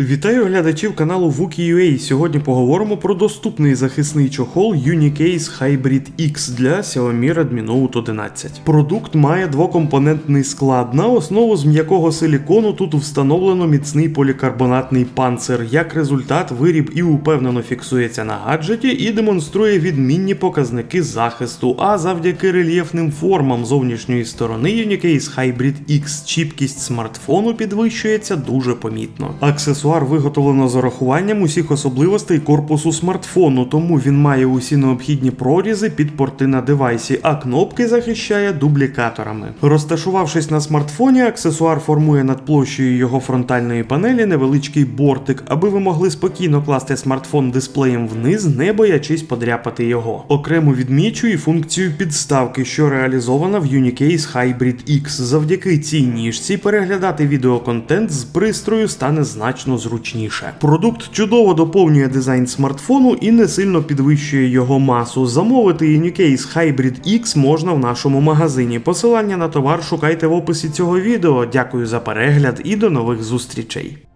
Вітаю глядачів каналу Wookie.ua. Сьогодні поговоримо про доступний захисний чохол Unicase Hybrid X для Xiaomi Redmi Note 11. Продукт має двокомпонентний склад. На основу з м'якого силікону тут встановлено міцний полікарбонатний панцир. Як результат, виріб і упевнено фіксується на гаджеті і демонструє відмінні показники захисту. А завдяки рельєфним формам зовнішньої сторони Unicase Hybrid X чіпкість смартфону підвищується дуже помітно. Аксесуар виготовлено з урахуванням усіх особливостей корпусу смартфону, тому він має усі необхідні прорізи під порти на девайсі, а кнопки захищає дублікаторами. Розташувавшись на смартфоні, аксесуар формує над площею його фронтальної панелі невеличкий бортик, аби ви могли спокійно класти смартфон дисплеєм вниз, не боячись подряпати його. Окремо відмічу і функцію підставки, що реалізована в Unicase Hybrid X. Завдяки цій ніжці переглядати відеоконтент з пристрою стане значно зручніше. Продукт чудово доповнює дизайн смартфону і не сильно підвищує його масу. Замовити Unicase Hybrid X можна в нашому магазині. Посилання на товар шукайте в описі цього відео. Дякую за перегляд і до нових зустрічей.